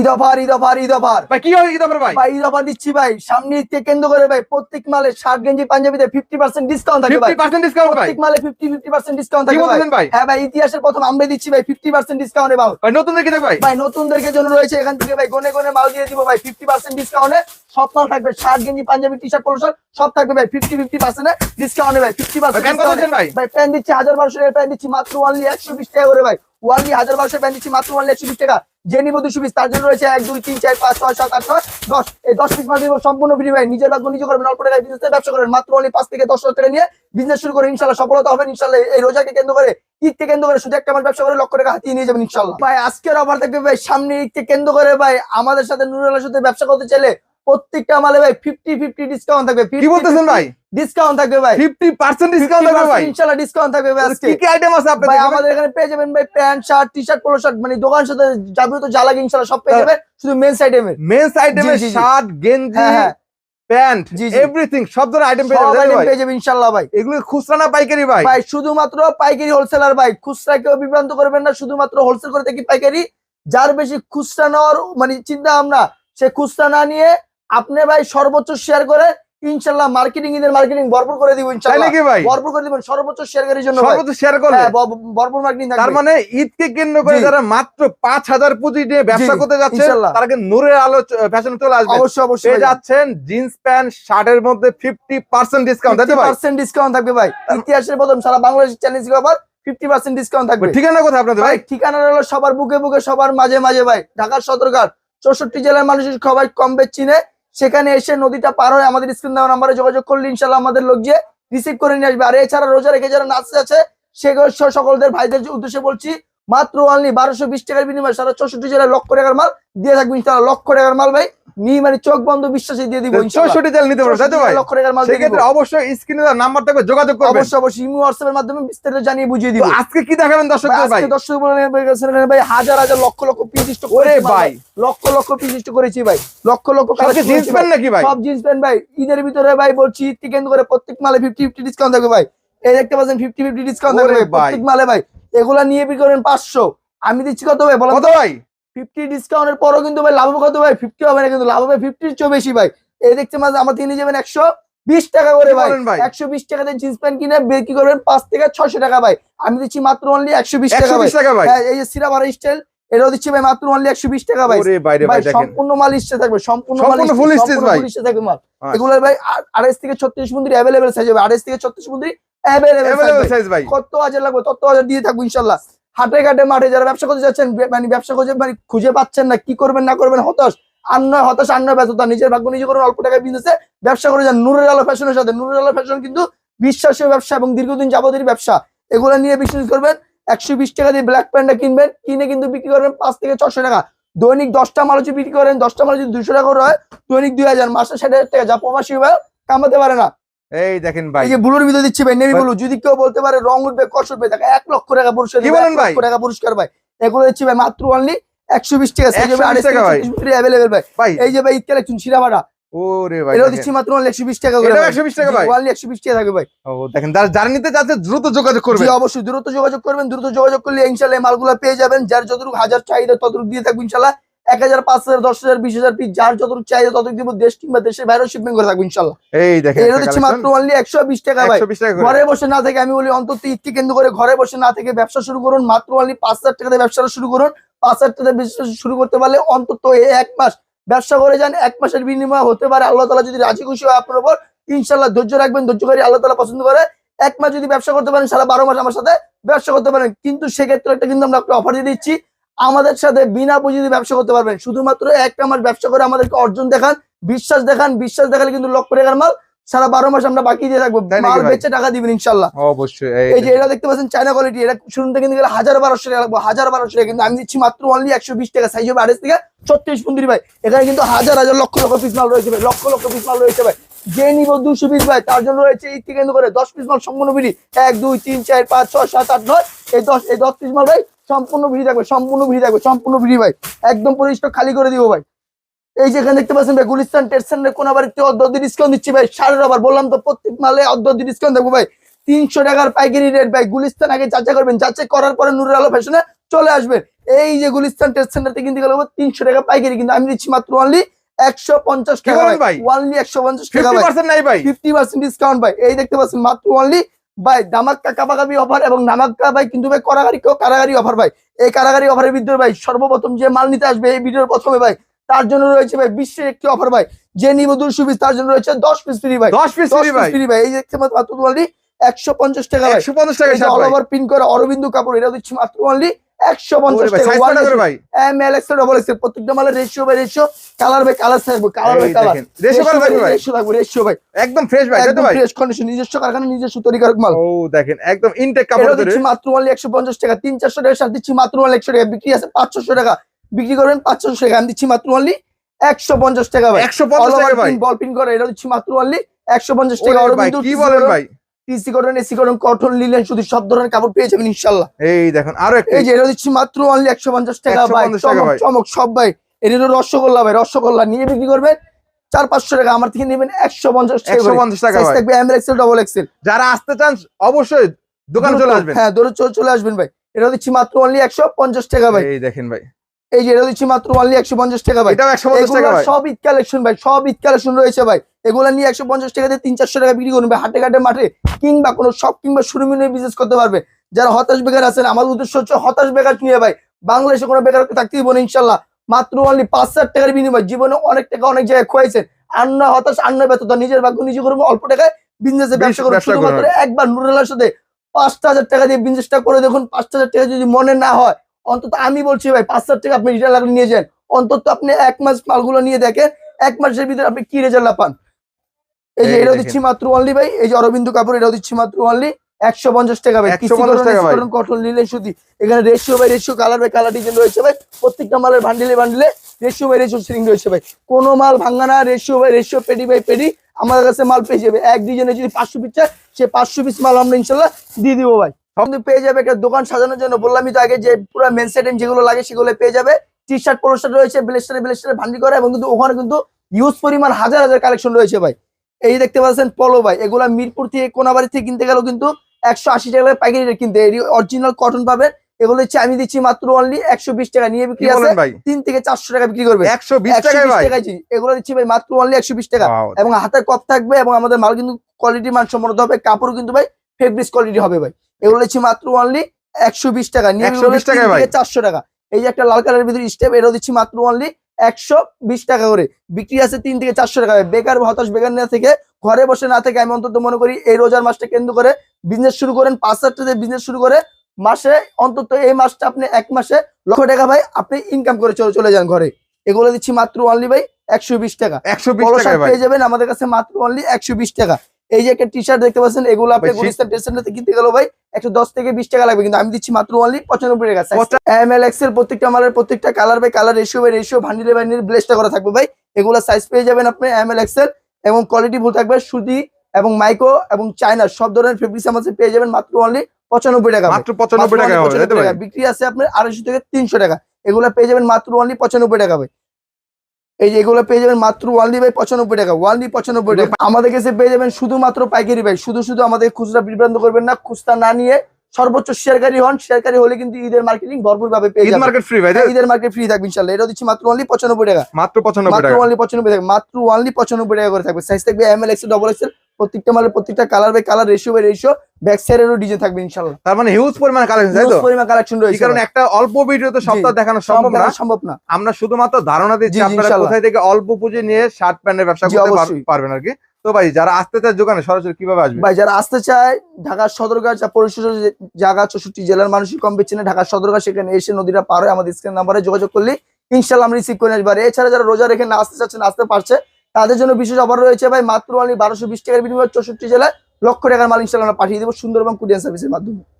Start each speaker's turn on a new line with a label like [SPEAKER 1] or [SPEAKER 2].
[SPEAKER 1] ইতিহাসের প্রথম আমরা দিচ্ছি এখান থেকে ভাই গনে মাল দিয়ে দিব ভাই সব থাকবে শার্ট গেঞ্জি পাঞ্জাবি টি শার্ট পলো সব থাকবে ভাই 50 50% ডিসকাউন্টে ভাই 50% ভাই ভাই প্যান্ট দিচ্ছি 1200 এর প্যান্ট দিচ্ছি মাত্র অনলি 120 টাকা করে ভাই ওয়ানলি 1200 প্যান্ট দিচ্ছি মাত্র অনলি 120 টাকা যে নিব সুবিধ তার জন্য রয়েছে এক দুই তিন চার পাঁচ ছয় সাত আট নয় দশ এই দশ পিস মাল সম্পূর্ণ বিনিময় নিজের লাগবে নিজে করবেন অল্প টাকায় বিজনেস ব্যবসা করেন মাত্র অনেক পাঁচ থেকে দশ হাজার টাকা নিয়ে বিজনেস শুরু করে ইনশাল্লাহ সফলতা হবে ইনশাল্লাহ এই রোজাকে কেন্দ্র করে ঈদকে কেন্দ্র করে শুধু একটা আমার ব্যবসা করে লক্ষ টাকা হাতিয়ে নিয়ে যাবেন ইনশাল্লাহ ভাই আজকের অফার থাকবে ভাই সামনে ঈদকে কেন্দ্র করে ভাই আমাদের সাথে নুরুল সাথে ব্যবসা করতে চাইলে প্রত্যেকটা মালে ভাই ফিফটি ফিফটি ডিসকাউন্ট থাকবে
[SPEAKER 2] কি বলতেছেন ভাই
[SPEAKER 1] ডিসকাউন্ট ভাই
[SPEAKER 2] ডিসকাউন্ট থাকবে
[SPEAKER 1] ডিসকাউন্ট থাকবে ভাই
[SPEAKER 2] আইটেম ভাই
[SPEAKER 1] আমাদের এখানে পেয়ে যাবেন ভাই pant shirt T shirt shirt মানে দোকান সাথে যাবতীয় সব পেয়ে হ্যাঁ। যাবেন শুধু মেন্স
[SPEAKER 2] মেন্স শার্ট হ্যাঁ, হ্যাঁ। প্যান্ট এভরিথিং সব ধরনের আইটেম
[SPEAKER 1] পেয়ে যাবেন ভাই
[SPEAKER 2] খুচরা না পাইকারি ভাই
[SPEAKER 1] ভাই শুধুমাত্র পাইকারি হোলসেলার ভাই খুচরা কেউ বিভ্রান্ত করবেন না শুধুমাত্র হোলসেল করতে কি পাইকারি যার বেশি খুচরা নেওয়ার মানে চিন্তা আমরা সে খুচরা না নিয়ে আপনি ভাই সর্বোচ্চ শেয়ার করে ইনশাল্লাহ মার্কেটিং এর মার্কেটিং ভরপুর করে দিব ইনশাআল্লাহ ভাই ভরপুর করে দিবেন সর্বোচ্চ শেয়ারকারীর জন্য
[SPEAKER 2] সর্বোচ্চ শেয়ার করলে হ্যাঁ,
[SPEAKER 1] ভরপুর মার্কেটিং থাকবে
[SPEAKER 2] তার মানে ঈদকে কেন্দ্র করে যারা মাত্র 5000 পুঁজি দিয়ে ব্যবসা করতে যাচ্ছে তারা কিন্তু নূরের আলো ফ্যাশন চলে আসবে অবশ্যই অবশ্যই পেয়ে যাচ্ছেন জিন্স প্যান্ট শার্টের মধ্যে 50% ডিসকাউন্ট
[SPEAKER 1] দিতে ভাই 50% ডিসকাউন্ট থাকবে ভাই ইতিহাসের প্রথম সারা বাংলাদেশ চ্যালেঞ্জ কভার 50% ডিসকাউন্ট থাকবে
[SPEAKER 2] ঠিকানা কোথায় আপনাদের
[SPEAKER 1] ভাই ঠিকানা হলো সবার বুকে বুকে সবার মাঝে মাঝে ভাই ঢাকার সদরঘাট চৌষট্টি জেলার মানুষের সবাই কম বেশ চিনে সেখানে এসে নদীটা পার হয়ে আমাদের স্ক্রিন দেওয়া নাম্বারে যোগাযোগ করলে ইনশাল্লাহ আমাদের লোক যে রিসিভ করে নিয়ে আসবে আর এছাড়া রোজা রেখে যারা নাচতে আছে সে সকলদের ভাইদের উদ্দেশ্যে বলছি মাত্র অনলি বারোশো বিশ টাকার বিনিময়ে সারা চৌষট্টি জেলায় লক্ষ টাকার মাল দিয়ে থাকবে ইনশাল্লাহ লক্ষ টাকার মাল ভাই মানে চোখ বন্ধ বিশ্বাসে দিয়ে দিব
[SPEAKER 2] তেল নিতে তাই তো ভাই মাল অবশ্যই স্ক্রিনে নাম্বার থাকবে যোগাযোগ করবেন
[SPEAKER 1] অবশ্যই অবশ্যই ইমো মাধ্যমে বিস্তারিত জানিয়ে বুঝিয়ে দিব
[SPEAKER 2] আজকে কি দেখাবেন দর্শক ভাই
[SPEAKER 1] আজকে ভাই হাজার হাজার লক্ষ লক্ষ করে ভাই লক্ষ লক্ষ পিস করেছি ভাই লক্ষ লক্ষ
[SPEAKER 2] জিন্স প্যান্ট নাকি ভাই
[SPEAKER 1] সব জিন্স প্যান্ট ভাই ঈদের ভিতরে ভাই বলছি ঈদ কেন্দ্র করে প্রত্যেক মালে 50 50 ডিসকাউন্ট থাকবে ভাই এই দেখতে পাচ্ছেন 50 50 ডিসকাউন্ট থাকবে প্রত্যেক মালে ভাই এগুলা নিয়ে বিক্রি করেন 500 আমি দিচ্ছি কত ভাই বলো কত ভাই ফিফটি ডিসকাউন্টের পরও কিন্তু ভাই লাভ কত ভাই ফিফটি হবে না কিন্তু লাভ হবে ফিফটির চেয়ে বেশি ভাই এই দেখছে মাঝে আমার তিনি যাবেন একশো টাকা করে ভাই একশো বিশ টাকাতে জিন্স প্যান্ট কিনে বিক্রি করবেন পাঁচ থেকে ছশো টাকা ভাই আমি দিচ্ছি মাত্র অনলি একশো বিশ টাকা হ্যাঁ, এই যে সিরা স্টাইল এটাও দিচ্ছি ভাই মাত্র অনলি একশো বিশ টাকা ভাই সম্পূর্ণ মাল ইচ্ছে থাকবে সম্পূর্ণ মাল ইচ্ছে থাকবে মাল আচ্ছা। এগুলো ভাই আড়াইশ থেকে ছত্রিশ মন্দির অ্যাভেলেবেল সাইজ হবে আড়াইশ থেকে ছত্রিশ মন্দির অ্যাভেলেবেল সাইজ ভাই কত হাজার লাগবে তত হাজার দিয়ে থাকবো ইনশাল্লাহ হাটে ঘাটে মাঠে যারা ব্যবসা করতে যাচ্ছেন মানে ব্যবসা করতে মানে খুঁজে পাচ্ছেন না কি করবেন না করবেন হতাশ আর হতাশ আর নয় ব্যস্ততা নিজের ভাগ্য নিজে করুন অল্প টাকায় বিজনেসে ব্যবসা করে যান নুরের আলো ফ্যাশনের সাথে নুরের আলো ফ্যাশন কিন্তু বিশ্বাসীয় ব্যবসা এবং দীর্ঘদিন যাবতীয় ব্যবসা এগুলো নিয়ে বিশ্বাস করবেন একশো বিশ টাকা দিয়ে ব্ল্যাক প্যান্টটা কিনবেন কিনে কিন্তু বিক্রি করবেন পাঁচ থেকে ছশো টাকা দৈনিক দশটা মালুচি বিক্রি করেন দশটা মাল দুশো টাকা করে হয় দৈনিক দুই হাজার মাসে ষাট হাজার টাকা যা প্রবাসী কামাতে পারে না
[SPEAKER 2] এই দেখেন ভাই এই যে
[SPEAKER 1] ব্লুর ভিতরে দিচ্ছি ভাই নেভি ব্লু যদি কেউ বলতে পারে রং উঠবে কষ্ট উঠবে দেখা এক লক্ষ টাকা পুরস্কার কি বলেন ভাই টাকা পুরস্কার ভাই এগুলো দিচ্ছি ভাই মাত্র অনলি 120 টাকা সেই
[SPEAKER 2] যে টাকা ভাই ফ্রি अवेलेबल ভাই
[SPEAKER 1] এই যে ভাই কালেকশন শিরাবাড়া ওরে ভাই দিচ্ছি মাত্র 120 টাকা করে
[SPEAKER 2] 120 টাকা ভাই
[SPEAKER 1] অনলি 120 টাকা ভাই
[SPEAKER 2] ও দেখেন যার নিতে যাচ্ছে দ্রুত যোগাযোগ করবেন জি
[SPEAKER 1] অবশ্যই দ্রুত যোগাযোগ করবেন দ্রুত যোগাযোগ করলে ইনশাআল্লাহ মালগুলো পেয়ে যাবেন যার যতটুকু হাজার চাহিদা ততটুকু দিয়ে থাকবেন ইনশাআল্লাহ এক হাজার পাঁচ হাজার দশ হাজার বিশ হাজার পিস যার যত চাহিদা তত দিব দেশ কিংবা দেশের বাইরে শিপিং করে থাকবো ইনশাল্লাহ মাত্র অনলি একশো বিশ টাকা ভাই ঘরে বসে না থেকে আমি বলি অন্তত ঈদকে কেন্দ্র করে ঘরে বসে না থেকে ব্যবসা শুরু করুন মাত্র অনলি পাঁচ হাজার টাকা ব্যবসাটা শুরু করুন পাঁচ হাজার টাকা ব্যবসা শুরু করতে পারলে অন্তত এই এক মাস ব্যবসা করে যান এক মাসের বিনিময় হতে পারে আল্লাহ তালা যদি রাজি খুশি হয় আপনার উপর ইনশাল্লাহ ধৈর্য রাখবেন ধৈর্য করে আল্লাহ তালা পছন্দ করে এক মাস যদি ব্যবসা করতে পারেন সারা বারো মাস আমার সাথে ব্যবসা করতে পারেন কিন্তু সেক্ষেত্রে একটা কিন্তু আমরা অফার দিয়ে দিচ্ছি আমাদের সাথে বিনা পুঁজিতে ব্যবসা করতে পারবেন শুধুমাত্র একটা মাস ব্যবসা করে আমাদেরকে অর্জন দেখান বিশ্বাস দেখান বিশ্বাস দেখালে কিন্তু লক্ষ টাকার মাল সারা বারো মাস আমরা বাকি দিয়ে থাকবো মাল বেঁচে টাকা দিবেন ইনশাল্লাহ অবশ্যই এই যে এটা দেখতে পাচ্ছেন চায়না কোয়ালিটি এটা শুনতে কিন্তু গেলে হাজার বারোশো টাকা লাগবো হাজার বারোশো টাকা কিন্তু আমি দিচ্ছি মাত্র অনলি একশো বিশ টাকা সাইজ হবে আড়াইশ থেকে ছত্রিশ পুন্দির ভাই এখানে কিন্তু হাজার হাজার লক্ষ লক্ষ পিস মাল রয়েছে লক্ষ লক্ষ পিস মাল রয়েছে ভাই যে নিব দুশো পিস ভাই তার জন্য রয়েছে এই থেকে করে দশ পিস মাল সম্পূর্ণ বিড়ি এক দুই তিন চার পাঁচ ছয় সাত আট নয় এই দশ এই দশ পিস মাল ভাই সম্পূর্ণ ভিড়ি থাকবে সম্পূর্ণ ভিড়ি থাকবে সম্পূর্ণ ভিড়ি ভাই একদম পুরো স্টক খালি করে দিব ভাই এই যেখানে দেখতে পাচ্ছেন ভাই গুলিস্তান টেস্টেন্ডের কোন বাড়িতে অর্ধ ডিসকাউন্ট দিচ্ছি ভাই সাড়ে রবার বললাম তো প্রত্যেক মালে অর্ধ ডিসকাউন্ট দেবো ভাই তিনশো টাকার পাইকারি রেট ভাই গুলিস্তান আগে যাচাই করবেন যাচাই করার পরে নুরের আলো ফ্যাশনে চলে আসবেন এই যে গুলিস্তান টেস্ট সেন্টারতে কিনতে গেলে তিনশো টাকা পাইকারি কিন্তু আমি দিচ্ছি মাত্র অনলি একশো পঞ্চাশ টাকা ভাই
[SPEAKER 2] অনলি একশো পঞ্চাশ টাকা
[SPEAKER 1] ভাই ফিফটি পার্সেন্ট ডিসকাউন্ট ভাই এই দেখতে পাচ্ছেন মাত্র অনলি ভাই দামাক্কা কাবাকাবি অফার এবং নামাক্কা ভাই কিন্তু ভাই কারাগারি কারাগারি অফার ভাই এই কারাগারি অফারের ভিতরে ভাই সর্বপ্রথম যে মাল নিতে আসবে এই ভিডিওর প্রথমে ভাই তার জন্য রয়েছে ভাই বিশ্বের একটি অফার ভাই যে নিব দুশো তার জন্য রয়েছে দশ পিস ফ্রি ভাই
[SPEAKER 2] দশ পিস ফ্রি
[SPEAKER 1] ভাই এই দেখতে মাত্র তোমার একশো পঞ্চাশ টাকা একশো
[SPEAKER 2] পঞ্চাশ টাকা অল
[SPEAKER 1] ওভার পিন করা অরবিন্দ কাপড় এটা দিচ্ছি মাত্র একশো পঞ্চাশ ডবল হ্যাঁ, প্রত্যেকটা মালের রেশিও কালার ভাই একদম
[SPEAKER 2] কন্ডিশন নিজস্ব কারখানা নিজস্ব তৈরিকারক
[SPEAKER 1] ইনটেক মাত্র অনলি একশো পঞ্চাশ টাকা তিন চারশো টাকা সার দিচ্ছি মাত্র একশো টাকা বিক্রি আছে পাঁচশো টাকা বিক্রি করবেন পাঁচশো টাকা দিচ্ছি মাত্র অনলি একশো পঞ্চাশ টাকা একশো করে এটা দিচ্ছি মাত্র অনলি একশো পঞ্চাশ টাকা কি বলেন ভাই কটন শুধু সব ধরনের কাপড় পেয়ে যাবেন এই দিচ্ছি মাত্র একশো পঞ্চাশ টাকা ভাই চমক সব ভাই রসগোল্লা ভাই রসগোল্লা নিয়ে চার পাঁচশো টাকা আমার থেকে একশো পঞ্চাশ পঞ্চাশ টাকা ডবল এক্সেল
[SPEAKER 2] যারা আসতে চান অবশ্যই দোকানে চলে
[SPEAKER 1] হ্যাঁ চলে আসবেন ভাই দিচ্ছি মাত্র একশো পঞ্চাশ টাকা ভাই দেখেন ভাই এই দিচ্ছি মাত্র একশো পঞ্চাশ টাকা ভাই সব ঈদ কালেকশন ভাই সব ঈদ কালেকশন রয়েছে ভাই এগুলো নিয়ে একশো পঞ্চাশ টাকা দিয়ে তিন চারশো টাকা বিক্রি করবে হাটে ঘাটে মাঠে কিংবা কোনো সব কিংবা শুরু নিয়ে বিজনেস করতে পারবে যারা হতাশ বেকার আছেন আমার উদ্দেশ্য হচ্ছে হতাশ বেকার নিয়ে ভাই বাংলাদেশে কোনো বেকার থাকতে দিব না ইনশাল্লাহ মাত্র অনলি পাঁচ হাজার টাকার বিনিময় জীবনে অনেক টাকা অনেক জায়গায় খোয়াইছেন আর না হতাশ আর না ব্যর্থতা নিজের ভাগ্য নিজে করবো অল্প টাকায় বিজনেসে ব্যবসা করবো করে একবার নুরেলার সাথে পাঁচটা হাজার টাকা দিয়ে বিজনেসটা করে দেখুন পাঁচটা হাজার টাকা যদি মনে না হয় অন্তত আমি বলছি ভাই পাঁচ হাজার টাকা আপনি রিটার্ন লাগলে নিয়ে যান অন্তত আপনি এক মাস মালগুলো নিয়ে দেখেন এক মাসের ভিতরে আপনি কি রেজাল্ট পান এই যে এটাও দিচ্ছি মাত্র অনলি ভাই এই যে অরবিন্দ কাপুর এটাও দিচ্ছি মাত্র অনলি একশো পঞ্চাশ টাকা ভাই কটন নিলে সুদি এখানে রেশিও ভাই রেশিও কালার ভাই কালার ডিজাইন রয়েছে ভাই প্রত্যেকটা মালের ভান্ডিলে ভান্ডিলে রেশিও ভাই রেশিও সিলিং রয়েছে ভাই কোন মাল ভাঙা না রেশিও ভাই রেশিও পেডি ভাই পেডি আমাদের কাছে মাল পেয়ে যাবে এক ডিজাইনে যদি পাঁচশো পিস চায় সে পাঁচশো পিস মাল আমরা ইনশাল্লাহ দিয়ে দিবো ভাই কিন্তু পেয়ে যাবে একটা দোকান সাজানোর জন্য বললামই তো আগে যে পুরো মেন আইটেম যেগুলো লাগে সেগুলো পেয়ে যাবে টি শার্ট পোলো শার্ট রয়েছে ব্লেস্টারে ব্লেস্টারে ভান্ডি করা এবং কিন্তু ওখানে কিন্তু ইউজ পরিমাণ হাজার হাজার কালেকশন রয়েছে ভাই এই দেখতে পাচ্ছেন পলো ভাই এগুলা মিরপুর থেকে কোনাবাড়ি থেকে কিনতে গেলেও কিন্তু একশো আশি টাকা পাইকারি কিনতে অরিজিনাল কটন পাবে এগুলো হচ্ছে আমি দিচ্ছি মাত্র অনলি একশো বিশ টাকা নিয়ে বিক্রি আছে
[SPEAKER 2] তিন থেকে চারশো টাকা বিক্রি করবে
[SPEAKER 1] একশো বিশ এগুলো দিচ্ছি ভাই মাত্র অনলি একশো বিশ টাকা এবং হাতে কপ থাকবে এবং আমাদের মাল কিন্তু কোয়ালিটি মান সম্মত হবে কাপড় কিন্তু ভাই ফেব্রিক কোয়ালিটি হবে ভাই এগুলো দিচ্ছি মাত্র অনলি একশো বিশ টাকা
[SPEAKER 2] নিয়ে
[SPEAKER 1] চারশো টাকা এই যে একটা লাল কালারের ভিতরে স্টেপ এটাও দিচ্ছি মাত্র অনলি একশো বিশ টাকা করে বিক্রি আছে তিন থেকে চারশো টাকা বেকার হতাশ বেকার না থেকে ঘরে বসে না থেকে আমি অন্তত মনে করি এই রোজার মাসটা কেন্দ্র করে বিজনেস শুরু করেন পাঁচ হাজার বিজনেস শুরু করে মাসে অন্তত এই মাসটা আপনি এক মাসে লক্ষ টাকা ভাই আপনি ইনকাম করে চলে চলে যান ঘরে এগুলো দিচ্ছি মাত্র অনলি ভাই একশো বিশ টাকা একশো পেয়ে যাবেন আমাদের কাছে মাত্র অনলি একশো বিশ টাকা এই যে একটা টি শার্ট দেখতে পাচ্ছেন এগুলো আপনি গুলিস্তান টেস্ট কিনতে গেল ভাই একশো দশ থেকে বিশ টাকা লাগবে কিন্তু আমি দিচ্ছি মাত্র অনলি পঁচানব্বই টাকা এম এল এক্সেল প্রত্যেকটা মালের প্রত্যেকটা colour by colour ratio by ratio ভান্ডিলে ভান্ডিলে ব্লেসটা করা থাকবে ভাই এগুলো সাইজ পেয়ে যাবেন আপনি এম এল এক্সেল এবং কোয়ালিটি ভুল থাকবে সুতি এবং মাইক্রো এবং চায়না সব ধরনের ফেব্রিক্স আমাদের পেয়ে যাবেন মাত্র অনলি পঁচানব্বই টাকা
[SPEAKER 2] মাত্র পঁচানব্বই টাকা
[SPEAKER 1] বিক্রি আছে আপনার আড়াইশো থেকে তিনশো টাকা এগুলো পেয়ে যাবেন মাত্র অনলি পঁচানব্বই টাকা ভাই এই যে এগুলো পেয়ে যাবেন মাত্র ওয়ানলি বাই পঁচানব্বই টাকা ওয়ানলি পঁচানব্বই টাকা আমাদের কাছে পেয়ে যাবেন শুধুমাত্র পাইকারি ভাই শুধু শুধু আমাদের খুচরা বিভ্রান্ত করবেন না খুচরা না নিয়ে সর্বোচ্চ শেয়ারকারী হন শেয়ারকারী হলে কিন্তু ঈদের মার্কেটিং ভরপুর ভাবে পেয়ে যাবেন
[SPEAKER 2] মার্কেট ফ্রি ভাই হ্যাঁ,
[SPEAKER 1] ঈদের মার্কেট ফ্রি থাকবে ইনশাআল্লাহ এটা দিচ্ছি মাত্র ওয়ানলি পঁচানব্বই টাকা
[SPEAKER 2] মাত্র পঁচানব্বই টাকা মাত্র
[SPEAKER 1] ওয়ানলি পঁচানব্বই টাকা মাত্র ওয়ানলি পঁচানব্বই টাকা করে থাকবে সাইজ থাকবে M L X double XL প্রত্যেকটা মালের প্রত্যেকটা colour by colour ratio by ratio back সাইডেরও ডিজাইন থাকবে ইনশাআল্লাহ
[SPEAKER 2] তার মানে হিউজ পরিমাণ কালেকশন তাই
[SPEAKER 1] তো হিউজ পরিমাণ কালেকশন
[SPEAKER 2] রয়েছে কারণ একটা অল্প ভিডিও তো সবটা দেখানো সম্ভব না সম্ভব না আমরা শুধুমাত্র ধারণা দিচ্ছি আপনারা কোথায় থেকে অল্প পুঁজি নিয়ে শার্ট প্যান্টের ব্যবসা করতে পারবেন আর কি তো ভাই যারা আসতে চায় দোকানে সরাসরি কিভাবে আসবে ভাই
[SPEAKER 1] যারা আসতে চায় ঢাকার সদরঘাট পরিশোধ জায়গা চৌষট্টি জেলার মানুষই কম পেচ্ছে না ঢাকার সদরঘাট সেখানে এসে নদীটা পার হয় আমাদের স্ক্রিন নাম্বারে যোগাযোগ করলে ইনশাল্লাহ আমরা রিসিভ করে আসবার এছাড়া যারা রোজা রেখে না আসতে চাচ্ছেন আসতে পারছে তাদের জন্য বিশেষ অফার রয়েছে ভাই মাত্র বারোশো বিশ টাকার বিনিময়ে চৌষট্টি জেলায় লক্ষ টাকার মাল ইনশাল্লাহ পাঠিয়ে দেবো সুন্দরবন কুরিয়ার সার্ভিসের মাধ্যমে